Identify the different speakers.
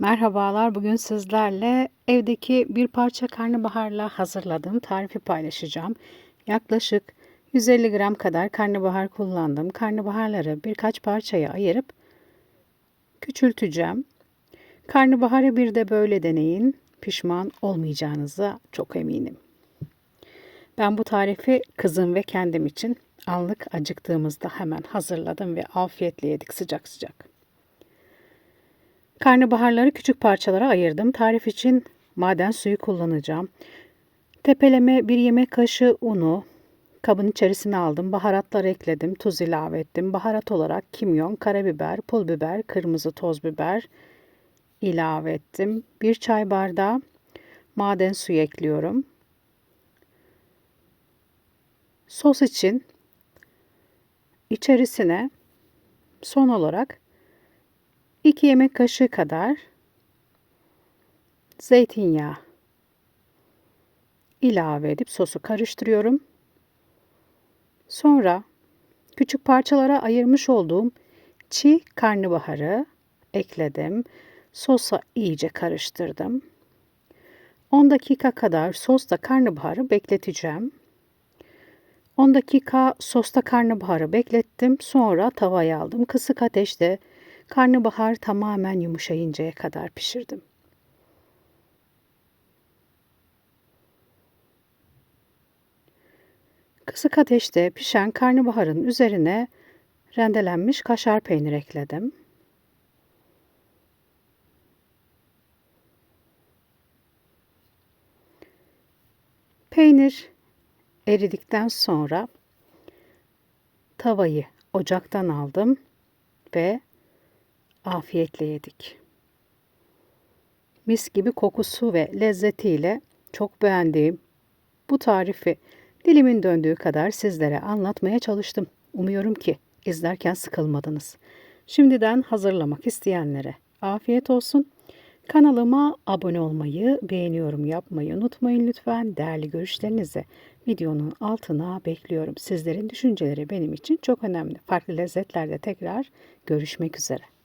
Speaker 1: Merhabalar, bugün sizlerle evdeki bir parça karnabaharla hazırladığım tarifi paylaşacağım. Yaklaşık 150 gram kadar karnabahar kullandım. Karnabaharları birkaç parçaya ayırıp küçülteceğim. Karnabaharı bir de böyle deneyin. Pişman olmayacağınıza çok eminim. Ben bu tarifi kızım ve kendim için anlık acıktığımızda hemen hazırladım ve afiyetle yedik sıcak sıcak. Karnabaharları küçük parçalara ayırdım. Tarif için maden suyu kullanacağım. Tepeleme bir yemek kaşığı unu kabın içerisine aldım. Baharatlar ekledim. Tuz ilave ettim. Baharat olarak kimyon, karabiber, pul biber, kırmızı toz biber ilave ettim. Bir çay bardağı maden suyu ekliyorum. Sos için içerisine son olarak 2 yemek kaşığı kadar zeytinyağı ilave edip sosu karıştırıyorum. Sonra küçük parçalara ayırmış olduğum çiğ karnabaharı ekledim. Sosa iyice karıştırdım. 10 dakika kadar sosta karnabaharı bekleteceğim. 10 dakika sosta karnabaharı beklettim. Sonra tavaya aldım. Kısık ateşte Karnabahar tamamen yumuşayıncaya kadar pişirdim. Kısık ateşte pişen karnabaharın üzerine rendelenmiş kaşar peynir ekledim. Peynir eridikten sonra tavayı ocaktan aldım ve afiyetle yedik. Mis gibi kokusu ve lezzetiyle çok beğendiğim bu tarifi dilimin döndüğü kadar sizlere anlatmaya çalıştım. Umuyorum ki izlerken sıkılmadınız. Şimdiden hazırlamak isteyenlere afiyet olsun. Kanalıma abone olmayı, beğeniyorum yapmayı unutmayın lütfen. Değerli görüşlerinizi videonun altına bekliyorum. Sizlerin düşünceleri benim için çok önemli. Farklı lezzetlerde tekrar görüşmek üzere.